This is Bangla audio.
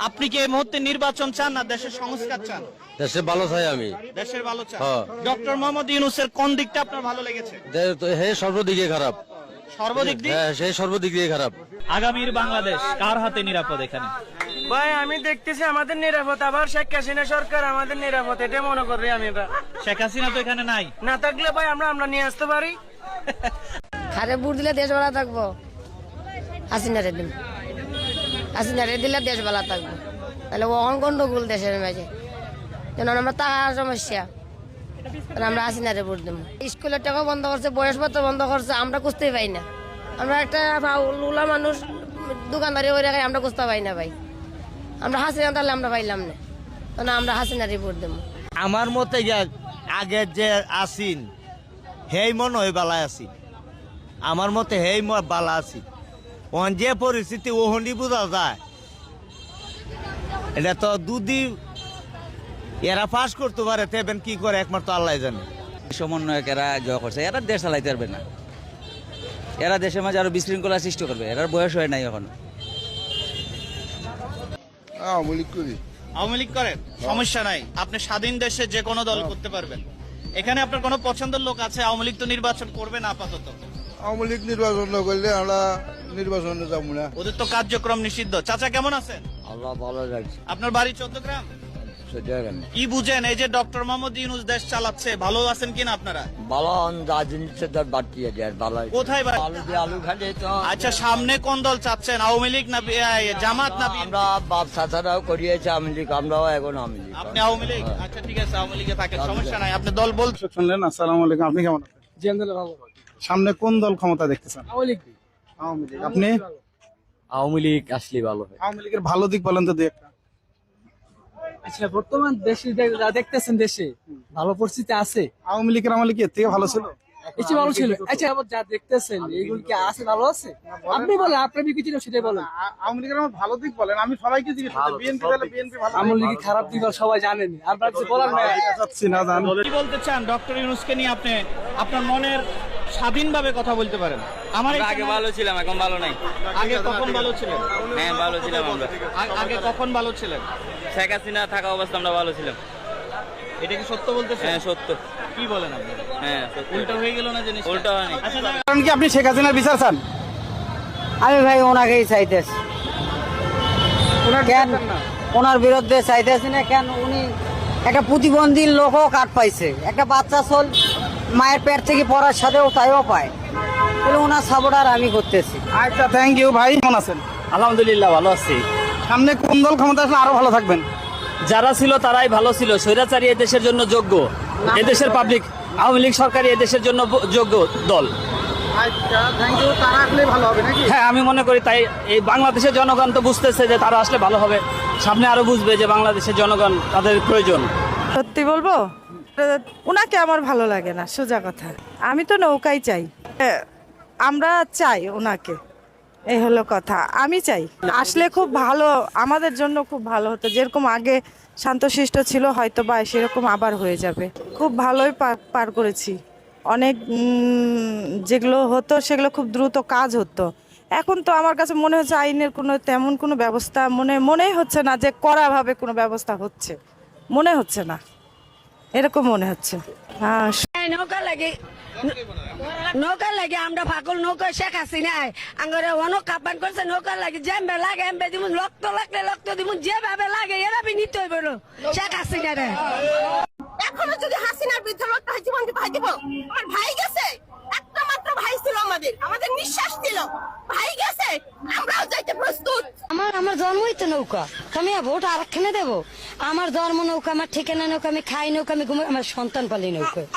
আপনি কি এই মুহূর্তে নির্বাচন চান না দেশের সংস্কার চান? দেশে ভালো চাই আমি। দেশের ভালো চান। হ্যাঁ। ডক্টর মোহাম্মদ ইউনুসের কোন দিকটা আপনার ভালো লেগেছে? দে- তো হে সর্বদিকে খারাপ। সর্বদিক দিয়ে হ্যাঁ সেই সর্বদিক দিয়ে খারাপ। আগামীর বাংলাদেশ কার হাতে নিরাপদ এখানে? ভাই আমি দেখতেছি আমাদের নিরাপদ আবার শেখ হাসিনা সরকার আমাদের নিরাপদ এটা মনে করি আমি বা। শেখ হাসিনা তো এখানে নাই। না থাকলে ভাই আমরা আমরা নিয়ে আসতে পারি। হারে বুট দিলে দেশ ভালো থাকব। হাসিনারে দিন হাসিনারে দিলে দেশ ভালো থাকব। তাহলে ওখান গন্ডগোল দেশের মাঝে। যেন আমরা টাকার সমস্যা। আমরা হাসিনারে ভোট দেবো। স্কুলের টাকা বন্ধ করছে বয়স ভাতা বন্ধ করছে, আমরা খুঁজতেই পাই না। আমরা একটা লুলা মানুষ, দোকানদারি ওই রাখাই আমরা খুঁজতে পাই না ভাই। আমরা হাসিনা তাহলে আমরা পাইলাম না। তাহলে আমরা হাসিনারে ভোট দেবো। আমার মতে গিয়া- আগে যে আসিন হেই মন ওই বালায় আসিন আমার মতে হেই বালা আসিন ওন যে পরিস্থিতি ওহনি বোঝা যায়। এটা তো দুদি এরা পাস করতে পারে তেবেন কি করে একমাত্র আল্লাহ জানে। সমন্বয়ক এরা জয় করছে এরা দেশ চালাইতে পারবে না। এরা দেশের মাঝে আরও বিশৃঙ্খলা সৃষ্টি করবে এরার বয়স হয় নাই এখন। আওয়ামী লীগ করেন? সমস্যা নাই। আপনি স্বাধীন দেশে যে কোনো দল করতে পারবেন। এখানে আপনার কোনো পছন্দের লোক আছে? আওয়ামী লীগ তো নির্বাচন করবে না আপাতত। আওয়ামী লীগ নির্বাচন না করলে আমরা নির্বাচনে যাব না। ওদের তো কার্যক্রম নিষিদ্ধ। চাচা কেমন আছেন? আল্লাহ ভালো লাগছে আপনার বাড়ি চোদ্দ গ্রাম? কি বুঝেন এই যে ডক্টর মোহাম্মদ ইউনুস দেশ চালাচ্ছে ভালো আছেন কিনা আপনারা? ভালো বাড়তি আর ভালো কোথায়? আলু দিয়ে আলু খালি তো। আচ্ছা সামনে কোন দল চাচ্ছেন আওয়ামী লীগ না বি- এই, জামাত না? আমরা বাপ চাচারাও করিয়েছে আমি লীগ আমরাও এখন আমি লীগ। আপনি আওয়ামী লীগ? আচ্ছা ঠিক আছে আওয়ামী লীগে থাকেন সমস্যা নাই। আপনি দল বল শুনলেন আসসালামু আলাইকুম আপনি কেমন আছেন? সামনে কোন দল ক্ষমতা দেখতেছেন আওয়ামী লীগ। আপনি? আওয়ামী লীগ আসলে ভালো হয়। আওয়ামী লীগের ভালো দিক বলেন তো দুই একটা। আচ্ছা বর্তমান দেশে যা দেখতেছেন দেশে ভালো পরিস্থিতি আছে? আওয়ামী লীগের আমলে কি এর থেকে ভালো ছিল? বেশি ভালো ছিল। আচ্ছা আবার যা দেখতেছেন এইগুলো কি আছে ভালো আছে? আপনি বলেন আপনার বিবেচনা সেটাই বলেন। আওয়ামী লীগের আমার ভালো দিক বলেন আমি সবাইকে জিজ্ঞেস বিএনপি তাহলে বিএনপি ভালো লিগি খারাপ দিক সবাই জানেন। কিছু বলার নাই চাচ্ছি না জান। কি বলতে চান? ডক্টর ইউনুসকে নিয়ে আপনি আপনার মনের স্বাধীনভাবে কথা বলতে পারেন। আমার আগে ভালো ছিলাম এখন ভালো নাই। আগে কখন ভালো ছিলেন? হ্যাঁ ভালো ছিলাম আমরা। আগে কখন ভালো ছিলেন? শেখ হাসিনা থাকা অবস্থা আমরা ভালো ছিলাম। এটা কি সত্য বলতেছেন? হ্যাঁ সত্য। কি বলেন আপনি? হ্যাঁ উল্টা হয়ে গেল না জিনিস উল্টা হয়নি। আচ্ছা কারণ কি আপনি শেখ হাসিনার বিচার চান? আমি ভাই ওনাকেই চাইতেছি। কেন? ওনার বিরুদ্ধে চাইতেছি না কেন? উনি একটা প্রতিবন্ধী লোকও কাট পাইছে। একটা বাচ্চা চল মায়ের পেট থেকে পড়ার সাথেও তাইও পায়। তাহলে ওনার সাপোর্টার আমি করতেছি। আচ্ছা থ্যাংক ইউ ভাই। কেমন আছেন? আলহামদুলিল্লাহ ভালো আছি। সামনে কোন দল ক্ষমতা আসলে আরও ভালো থাকবেন। যারা ছিল তারাই ভালো ছিল। স্বৈরাচারী এদেশের জন্য যোগ্য। এদেশের পাবলিক আওয়ামী লীগ সরকারি এদেশের জন্য যোগ্য দল। আচ্ছা থ্যাংক ইউ তারা আসলে ভালো হবে হ্যাঁ আমি মনে করি তাই। এই বাংলাদেশের জনগণ তো বুঝতেছে যে তারা আসলে ভালো হবে। সামনে আরও বুঝবে যে বাংলাদেশের জনগণ তাদের প্রয়োজন। সত্যি বলব? ওনাকে আমার ভালো লাগে না সোজা কথা। আমি তো নৌকাই চাই। এ, আমরা চাই ওনাকে এই হলো কথা। আমি চাই, আসলে খুব ভালো, আমাদের জন্য খুব ভালো হতো। যেরকম আগে শান্তশিষ্ট ছিল হয়তো বা সেরকম আবার হয়ে যাবে। খুব ভালোই পার করেছি। অনেক যেগুলো হতো সেগুলো খুব দ্রুত কাজ হতো। এখন তো আমার কাছে মনে হচ্ছে আইনের কোনো, তেমন কোনো ব্যবস্থা মনে, মনেই হচ্ছে না যে কড়াভাবে কোনো ব্যবস্থা হচ্ছে। মনে হচ্ছে না। এরকম মনে হচ্ছে। হ্যাঁ নৌকা লাগে আমরা পাগল নৌকা শেখ হাসিনা। আঙ্গরে অনেক কাপান করছে নৌকা লাগে যেমবে লাগে এমবে দিমু রক্ত লাগলে রক্ত দিমু যেভাবে লাগে এরা বি নিতে হইব শেখ হাসিনা রে এখনও যদি হাসিনার বিরুদ্ধে লোকটা হয় জীবনকে ভাই দিব। আমার ভাই গেছে একটা মাত্র ভাই ছিল আমাদের আমাদের নিঃশ্বাস ছিল। ভাই গেছে আমরাও যাইতে প্রস্তুত। আমার আমার জন্মই তো নৌকা আমি ভোট আরেকখানে দেবো। আমার জন্ম নৌকা আমার ঠিকানা নৌকা আমি খাই নৌকা আমি ঘুমাই আমার সন্তান পালি নৌকা।